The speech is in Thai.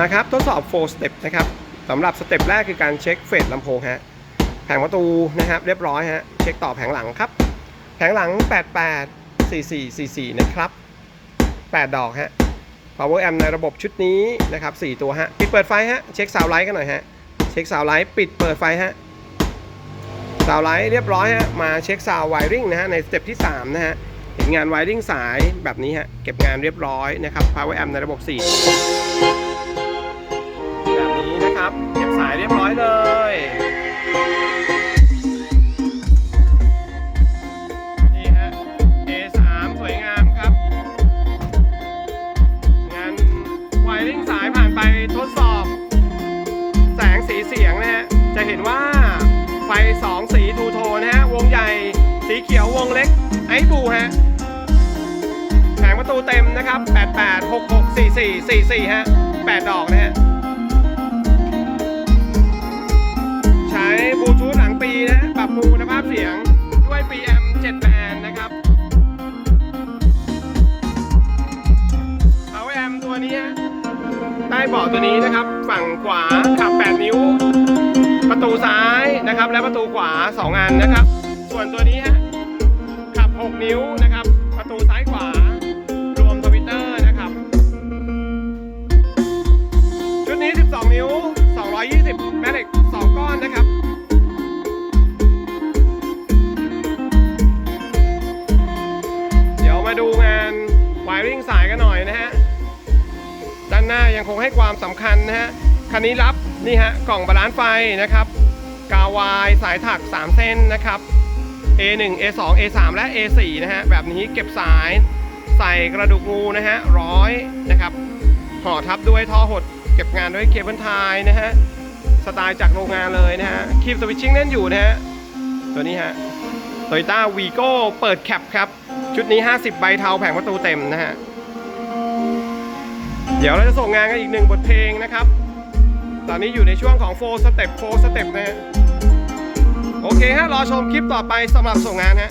นะครับทดสอบ 4 step นะครับสำหรับสเต็ปแรกคือการเช็คเฟสลำโพงฮะแผงประตูนะครับเรียบร้อยฮะเช็คต่อแผงหลังครับ แผงหลัง 88 44 44 นะครับ 8 ดอกฮะ power amp ในระบบชุดนี้นะครับ 4 ตัวฮะ ปิดเปิดไฟฮะ เช็คซาวไลท์กันหน่อยฮะ เช็คซาวไลท์ปิดเปิดไฟฮะซาวไลท์เรียบร้อยฮะ มาเช็คซาวไวริงนะฮะ ในสเต็ปที่ 3 นะฮะ เห็นงานไวริงสายแบบนี้ฮะ เก็บงานเรียบร้อยนะครับ power amp ในระบบ 4 ครับเก็บสายเรียบร้อยเลยนี่ฮะ A3 สวยงามครับงานไวริงสายผ่านไปทดสอบ แสงสีเสียงนะฮะจะเห็นว่าไฟ 2 สีทูโทนนะฮะ วงใหญ่สีเขียววงเล็ก ไอ้บูฮะแผงประตูเต็มนะครับ 88 66 44 44 ฮะ 8 ดอกนะฮะ นะฮะปรับปรุงคุณภาพเสียงด้วย PM 7 band นะครับ Power amp ตัวนี้ใต้เบาะตัวนี้นะครับ ฝั่งขวาขับ 8 นิ้ว ประตูซ้ายนะครับ และประตูขวา 2 อันนะครับ ส่วนตัวนี้ฮะขับ 6 นิ้วนะครับ ประตูซ้ายขวา รวมทวิตเตอร์นะครับ ชุดนี้ 12 นิ้ว 220 แม่เหล็ก 2 ก้อนนะครับ ดูงานวายริ่งสายกันหน่อยนะฮะ ด้านหน้ายังคงให้ความสำคัญนะฮะ คันนี้รับนี่ฮะกล่องบาลานซ์ไฟนะครับ กาวายสายถัก 3 เส้นนะครับ A1 A2 A3 และ A4 นะฮะ แบบนี้เก็บสายใส่กระดูกงูนะฮะร้อยนะครับห่อทับด้วยท่อหด เก็บงานด้วยเคเบิลไทยนะฮะ สไตล์จากโรงงานเลยนะฮะคีบสวิตชิ่งเล่นอยู่นะฮะ ตัวนี้ฮะโตโยต้าวีโก้เปิดแคปครับ ชุดนี้ 50 ใบเทาแผงประตูเต็มนะฮะ เดี๋ยวเราจะส่งงานกันอีกหนึ่งบทเพลงนะครับ ตอนนี้อยู่ในช่วงของ4สเต็ป4สเต็ปนะฮะ โอเคฮะ รอชมคลิปต่อไปสำหรับส่งงานฮะ